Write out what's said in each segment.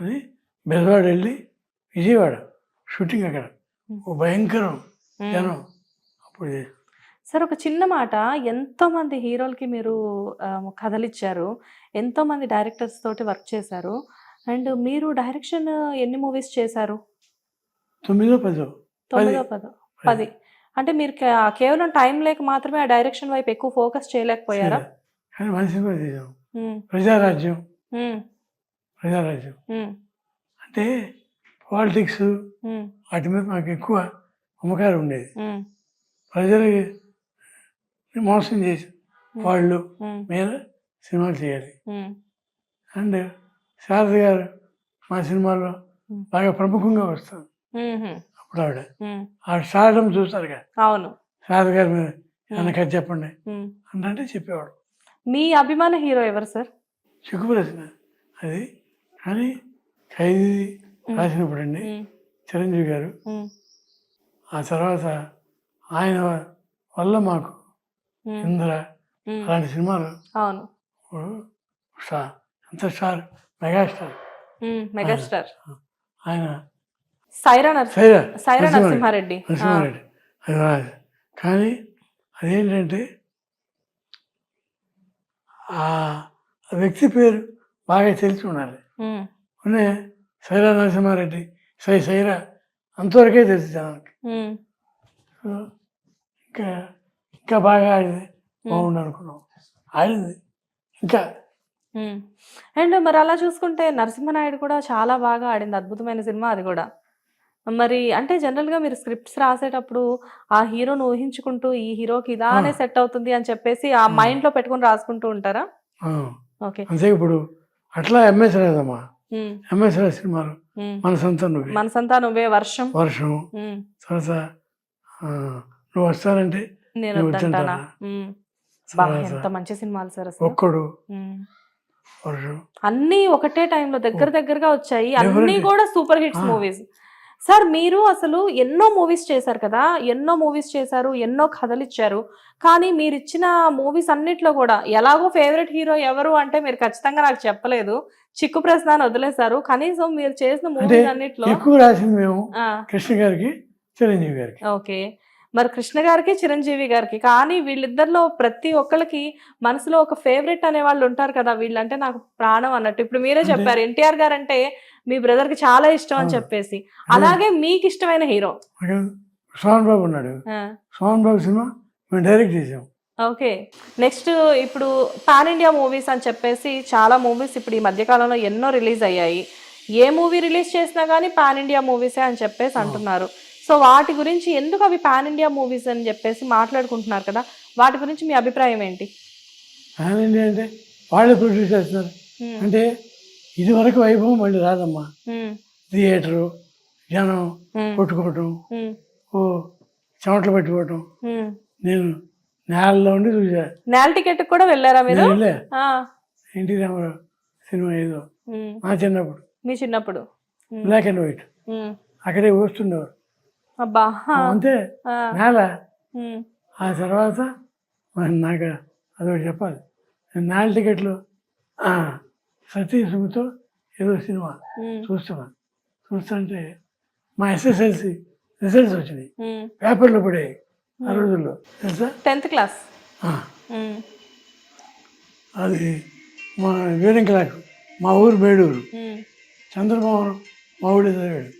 అని బెజవాడ వెళ్ళి విజయవాడ షూటింగ్ అక్కడ. ఓ భయంకరం. జనం అప్పుడు. సార్ ఒక చిన్న మాట. ఎంతో మంది హీరోలకి మీరు ఆ, కథలు ఇచ్చారు ఎంతో మంది డైరెక్టర్స్ తోటి వర్క్ చేశారు. అండ్ మీరు డైరెక్షన్ ఎన్ని మూవీస్ చేశారు? తొమ్మిదో పదో. తొమ్మిదో పదో. పది. అంటే మీరు కేవలం టైం లేక మాత్రమే ఆ డైరెక్షన్ వైపు ఎక్కువ ఫోకస్ చేయలేకపోయారా? ప్రజారాజ్యం. ప్రజారాజ్యం. అంటే పాలిటిక్స్ వాటి మీద మాకు ఎక్కువ అమ్మకాలు ఉండేది. ప్రజలకి మోసం చేసి వాళ్ళు మీద సినిమాలు చేయాలి. అండ్ శారద గారు మా సినిమాలో. బాగా ప్రముఖంగా వస్తుంది ఉమ్, అప్పుడు ఆవిడ. ఉమ్, ఆ స్టార్డం చూస్తారు కదా అవును. శారద గారి మీద కథ చెప్పండి. అంటే చెప్పేవాడు. మీ అభిమాన హీరో ఎవరు సార్? చిక్కు ప్రశ్న అది కానీ ఖైదీ రాసినప్పుడు అండి చిరంజీవి గారు. ఆ తర్వాత ఆయన వల్ల మాకు ఇంద్ర అలాంటి సినిమాలు స్టార్ అంత స్టార్ మెగాస్టార్. మెగాస్టార్. ఆయన సైరా సైరా నరసింహారెడ్డి. నరసింహారెడ్డి. అది రాదు. కానీ అదేంటంటే ఆ వ్యక్తి పేరు బాగా తెలిసి ఉండాలి. ఉన్నే సైరా నరసింహారెడ్డి సై సైరా అంతవరకే తెలుసు జనానికి ఇంకా ఇంకా బాగా ఆడింది బాగుండు అనుకున్నాం ఆడింది ఇంకా. అండ్ మరి అలా చూసుకుంటే నరసింహనాయుడు కూడా చాలా బాగా ఆడింది అద్భుతమైన సినిమా అది కూడా. మరి అంటే జనరల్గా మీరు స్క్రిప్ట్స్ రాసేటప్పుడు ఆ హీరోను ఊహించుకుంటూ ఈ హీరోకి ఇలానే సెట్ అవుతుంది అని చెప్పేసి ఆ ఆ. మైండ్లో పెట్టుకుని రాసుకుంటూ ఉంటారా? ఓకే. అంతే ఇప్పుడు అట్లా ఎంఎస్ రాదమ్మా. ఎంఎస్ రాజ్ సినిమాలు. మన సొంత నువ్వే. మనసంతా నువ్వే వర్షం. వర్షం. తర్వాత నువ్వు వస్తానంటే నేను వద్దంటానా? ఎంత మంచి సినిమాలు సార్ ఒక్కడు. వర్షం. అన్నీ ఒకటే టైంలో దగ్గర దగ్గరగా వచ్చాయి. అన్నీ. కూడా సూపర్ హిట్స్. మూవీస్ సార్ మీరు అసలు ఎన్నో మూవీస్ చేశారు కదా ఎన్నో మూవీస్ చేశారు ఎన్నో కథలు ఇచ్చారు కానీ మీరు ఇచ్చిన మూవీస్ అన్నిట్లో కూడా ఎలాగో ఫేవరెట్ హీరో ఎవరు అంటే మీరు ఖచ్చితంగా నాకు చెప్పలేదు చిక్కు ప్రశ్న అని వదిలేశారు కనీసం మీరు చేసిన మూవీస్ అన్నిట్లో ఎక్కువ రాసింది మేము కృష్ణ గారికి చిరంజీవి గారికి. ఓకే. మరి కృష్ణ గారికి చిరంజీవి గారికి. కానీ వీళ్ళిద్దరిలో ప్రతి ఒక్కరికి మనసులో ఒక ఫేవరెట్ అనే వాళ్ళు ఉంటారు కదా వీళ్ళంటే నాకు ప్రాణం అన్నట్టు. ఇప్పుడు మీరే చెప్పారు ఎన్టీఆర్ గారు అంటే మీ బ్రదర్కి చాలా ఇష్టం అని. చెప్పేసి. అలాగే మీకు ఇష్టమైన హీరో? సోహన్ బాబు ఉన్నాడు. సోహన్ బాబు సినిమా మేము డైరెక్ట్ చేసాం. ఓకే. నెక్స్ట్ ఇప్పుడు పాన్ ఇండియా మూవీస్ అని చెప్పేసి చాలా మూవీస్ ఇప్పుడు ఈ మధ్య కాలంలో ఎన్నో రిలీజ్ అయ్యాయి. ఏ మూవీ రిలీజ్ చేసినా కానీ పాన్ ఇండియా మూవీసే అని చెప్పేసి అంటున్నారు. సో వాటి గురించి ఎందుకు అవి పాన్ ఇండియా మూవీస్ అని చెప్పేసి మాట్లాడుకుంటున్నారు కదా వాటి గురించి మీ అభిప్రాయం ఏంటి? ఫ్యాన్ ఇండియా అంటే వాళ్ళే ప్రొడ్యూస్ చేస్తున్నారు. అంటే ఇది వరకు వైభవం మళ్ళీ రాదమ్మా. థియేటరు జనం కొట్టుకోవటం ఓ చెమటలు పెట్టుకోవటం. నేను నేలలో ఉండి చూసా. నేల టికెట్ కూడా వెళ్ళారా మీరు? ఎన్టీ రామారావు సినిమా ఏదో. మా చిన్నప్పుడు. మీ చిన్నప్పుడు. Black and white. అక్కడే వస్తుండేవారు అబ్బా అంతే నేల. ఆ తర్వాత నాకు అదొకటి చెప్పాలి. నేల టికెట్లు ఆ, సతీ సుమితో ఏదో సినిమా చూస్తున్నాను చూస్తుంటే మా ఎస్ఎస్ఎల్సి రిజల్ట్స్ వచ్చినాయి. పేపర్లో పడాయి ఆ రోజుల్లో. తెలుసా? Tenth class. అది మా వీరంకలాకు మా ఊరు ఉమ్, చంద్రమోహన్ మా ఊళ్ళో చదివాడు.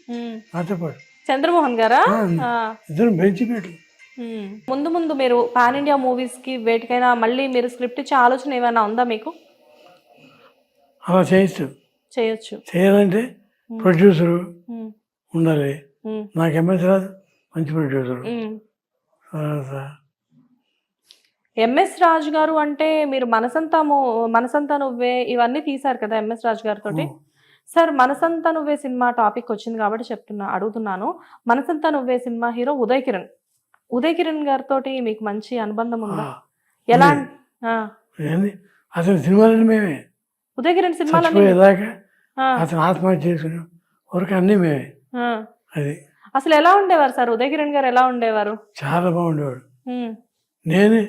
నాతో పాటు. చంద్రమోహన్ గారా? ఇద్దరం ఉమ్. ముందు ముందు మీరు పాన్ ఇండియా మూవీస్కి వేటికైనా మళ్ళీ మీరు స్క్రిప్ట్ ఇచ్చే ఆలోచన ఏమైనా ఉందా మీకు? చేయొచ్చు. చేయొచ్చు. చేయాలంటే ప్రొడ్యూసరు ఉండాలి. నాకు ఎంఎస్ రాదు మంచి ప్రొడ్యూసరు ఎంఎస్ రాజు గారు అంటే మీరు మనసంతా మనసంతా నువ్వే ఇవన్నీ తీశారు కదా ఎంఎస్ రాజు గారితో సార్ మనసంతా నువ్వే సినిమా టాపిక్ వచ్చింది కాబట్టి చెప్తున్నా అడుగుతున్నాను. Manasantha Nuvve cinema hero Uday Kiran. Uday Kiran గారితో మీకు మంచి అనుబంధం ఉందా? ఎలా అతని సినిమాలని మేమే. ఉదయ్ కిరణ్ అతను ఆత్మహత్య చేసుకుని వరకు అన్నీ మేమే. అది. అసలు ఎలా ఉండేవారు సార్? ఉదయ్ కిరణ్ గారు ఎలా ఉండేవారు? చాలా బాగుండేవాడు. నేనే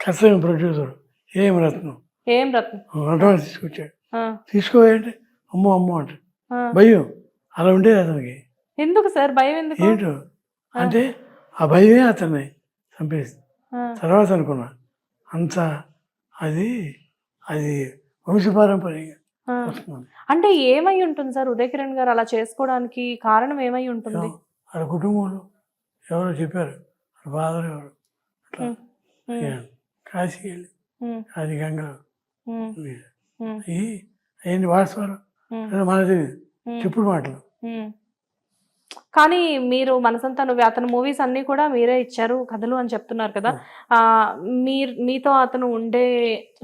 కష్టమైన ప్రొడ్యూసర్ ఏం రత్నం. ఏం రత్నం. అడ్వాన్స్ తీసుకొచ్చాడు. తీసుకోవాలంటే అమ్మో అమ్మో అంట. భయం. అలా ఉండేది అతనికి. ఎందుకు సార్? భయం ఎందుకు? ఏంటో? అంటే ఆ భయమే అతన్ని చంపేసింది తర్వాత అనుకున్నా. అంత అది అది వంశపారంపర్యంగా అంటే ఏమై ఉంటుంది సార్? ఉదయ్ కిరణ్ గారు అలా చేసుకోవడానికి కారణం ఏమై ఉంటుంది? వాళ్ళ కుటుంబంలో ఎవరో చెప్పారు. వాళ్ళ ఫాదర్ ఎవరు. అట్లా. కాశీకి వెళ్ళి ఉమ్, అది గంగ ఉమ్, వీడు. ఉమ్, ఈ అయ్యింది వాస్తవాలు ఉమ్, లేదా మనకు తెలియదు ఉమ్, చెప్పుడు మాటలు. కానీ మీరు మనసంతా నువ్వు అతని మూవీస్ అన్ని కూడా మీరే ఇచ్చారు కథలు అని చెప్తున్నారు కదా. మీరు మీతో అతను ఉండే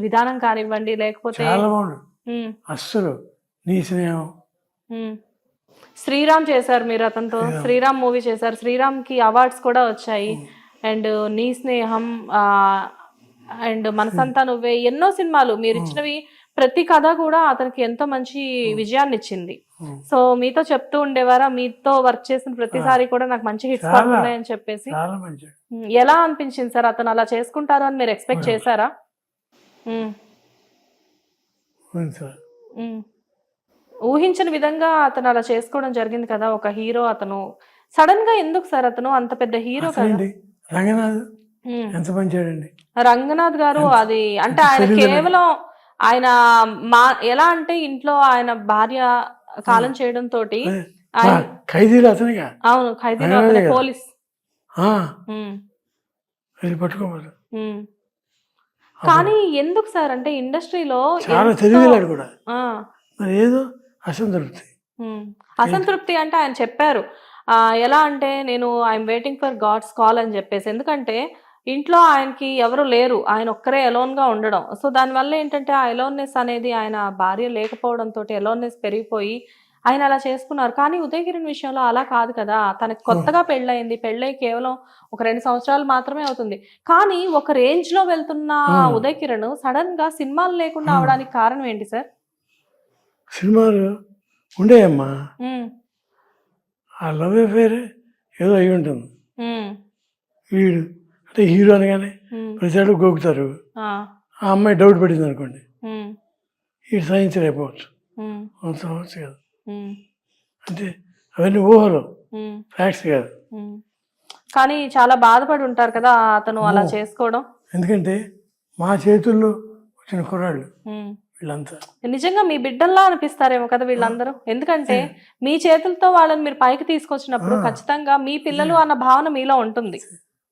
విధానం కానివ్వండి లేకపోతే చాలా బాగుండు. ఉమ్, అస్సలు నీ స్నేహం. శ్రీరామ్ చేశారు మీరు అతనితో. శ్రీరామ్. మూవీ చేశారు. శ్రీరామ్కి అవార్డ్స్ కూడా వచ్చాయి. అండ్ నీ స్నేహం అండ్ మనసంతా నువ్వే. ఎన్నో సినిమాలు. మీరు ఇచ్చినవి ప్రతి కథ కూడా అతనికి ఎంతో మంచి విజయాన్ని ఇచ్చింది ఉమ్. సో మీతో చెప్తూ ఉండేవారా? మీతో వర్క్ చేసిన ప్రతిసారి కూడా నాకు మంచి హిట్స్. పడుతున్నాయని చెప్పేసి. ఉమ్, ఎలా అనిపించింది సార్? అతను అలా చేసుకుంటారు అని మీరు ఎక్స్పెక్ట్ చేశారా. ఊహించని విధంగా అతను అలా చేసుకోవడం జరిగింది కదా ఒక హీరో అతను. సడన్గా ఎందుకు సార్ అతను? అంత పెద్ద హీరో రంగనాథ్. ఎంత రంగనాథ్ గారు అది అంటే ఆయన కేవలం ఆయన మా ఎలా అంటే ఇంట్లో ఆయన భార్య కాలం చేయడం తోటి ఆయన ఖైదీలు అతనిగా? అవును ఖైదీలో. పోలీస్. కానీ ఎందుకు సార్? అంటే ఇండస్ట్రీలో చాలా ఎంతో- తెలివిలాడు కూడా. ఆ, మరి ఏదో అసంతృప్తి. అసంతృప్తి అంటే ఆయన చెప్పారు. ఎలా అంటే నేను I'm waiting for God's call అని చెప్పేసి. ఎందుకంటే ఇంట్లో ఆయనకి ఎవరు లేరు. ఆయన ఒక్కరే alone గా ఉండడం. సో దానివల్ల ఏంటంటే ఆ ఎలోన్నెస్ అనేది ఆయన భార్య లేకపోవడంతో ఎలోన్నెస్ పెరిగిపోయి ఆయన అలా చేసుకున్నారు. కానీ ఉదయగిరిన్ విషయంలో అలా కాదు కదా. తనకి కొత్తగా పెళ్ళయింది. పెళ్ళై కేవలం ఒక రెండు సంవత్సరాలు మాత్రమే అవుతుంది. కానీ ఒక రేంజ్లో వెళ్తున్న. ఉదయ్ కిరణ్ సడన్గా సినిమాలు లేకుండా. అవడానికి కారణం ఏంటి సార్ సినిమాలు ఉండేయమ్మా ఆ లవ్ అఫేర్ ఏదో అయి ఉంటుంది వీడు అంటే హీరో అనగానే ప్రతిసాడు గోకుతారు. ఆ, అమ్మాయి డౌట్ పడింది అనుకోండి. సాధించలేకపోవచ్చు ఉమ్, అవసరం అవచ్చు కాదు అంటే అవన్నీ ఊహలు. ఫ్యాక్ట్స్ కాదు. కానీ చాలా బాధపడి ఉంటారు కదా అతను అలా. చేసుకోవడం. ఎందుకంటే మా చేతుల్లో వచ్చిన కుర్రాళ్ళు. వీళ్ళంతా. నిజంగా మీ బిడ్డల్లా అనిపిస్తారేమో కదా వీళ్ళందరూ. ఎందుకంటే మీ చేతులతో వాళ్ళని మీరు పైకి తీసుకొచ్చినప్పుడు. ఖచ్చితంగా మీ పిల్లలు అన్న భావన మీలో ఉంటుంది.